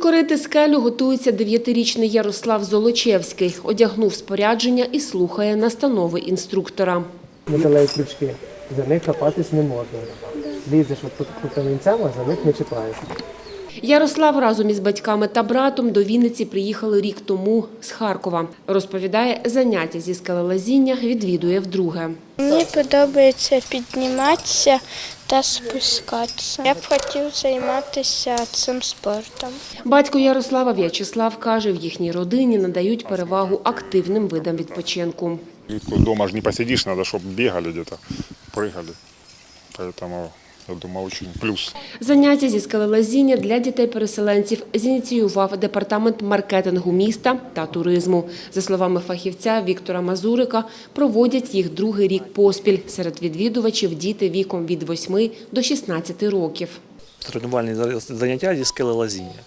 Підкорити скелю готується дев'ятирічний Ярослав Золочевський. Одягнув спорядження і слухає настанови інструктора. металеві крючки. За них хапатись не можна. Лізеш от тут камінцями, за них не чіпаєшся. Ярослав разом із батьками та братом до Вінниці приїхали рік тому з Харкова. Розповідає, заняття зі скелелазіння відвідує вдруге. Мені подобається підніматися та спускатися. Я б хотів займатися цим спортом. Батько Ярослава В'ячеслав каже, в їхній родині надають перевагу активним видам відпочинку. Дома же не посидишь, надо, чтобы бегали где-то, прыгали. Поэтому, я думаю, дуже плюс. Заняття зі скалолазіння для дітей-переселенців зініціював департамент маркетингу міста та туризму. За словами фахівця Віктора Мазурика, проводять їх другий рік поспіль. Серед відвідувачів діти віком від 8 до 16 років. тренувальні заняття зі скелелазіння.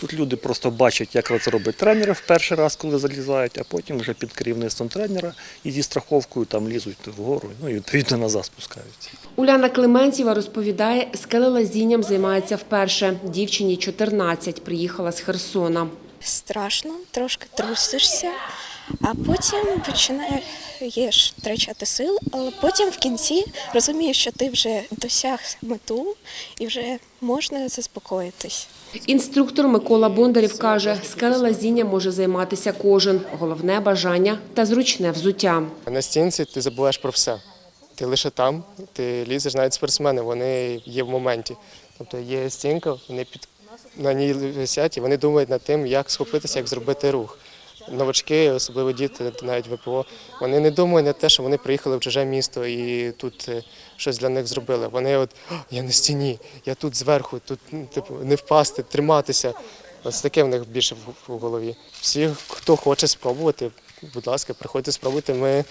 Тут люди просто бачать, як це робить тренери в перший раз, коли залізають, а потім вже під керівництвом тренера і зі страховкою там лізуть вгору, ну і відповідно назад спускаються. Уляна Клементьєва розповідає, скелелазінням займається вперше. Дівчині 14, приїхала з Херсона. страшно, трошки трусишся, а потім починаєш втрачати сил, але потім в кінці розумієш, що ти вже досяг мету і вже можна заспокоїтись. Інструктор Микола Бондарів каже, скелелазіння може займатися кожен. Головне бажання та зручне взуття. На стінці ти забуваєш про все. Ти лише там, ти лізеш навіть спортсмени, вони є в моменті. Тобто є стінка, вони під на ній висять і вони думають над тим, як схопитися, як зробити рух. Новачки, особливо діти, навіть ВПО, вони не думають на те, що вони приїхали в чуже місто і тут е, щось для них зробили. Вони от я на стіні, я тут зверху, тут ну, типу не впасти, триматися. Ось таке в них більше в- в голові. Всі, хто хоче спробувати, будь ласка, приходьте спробуйте. Ми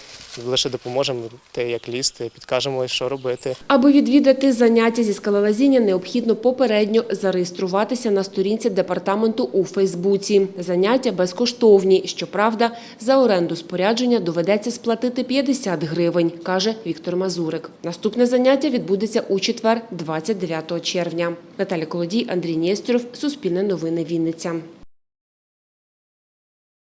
лише допоможемо те, як лізти, підкажемо, що робити. Аби відвідати заняття зі скалолазіння, необхідно попередньо зареєструватися на сторінці департаменту у Фейсбуці. Заняття безкоштовні. Щоправда, за оренду спорядження доведеться сплатити 50 гривень, каже Віктор Мазурик. Наступне заняття відбудеться у четвер, 29 червня. Наталя Колодій, Андрій Нєстюров, Суспільне новини Вінниця.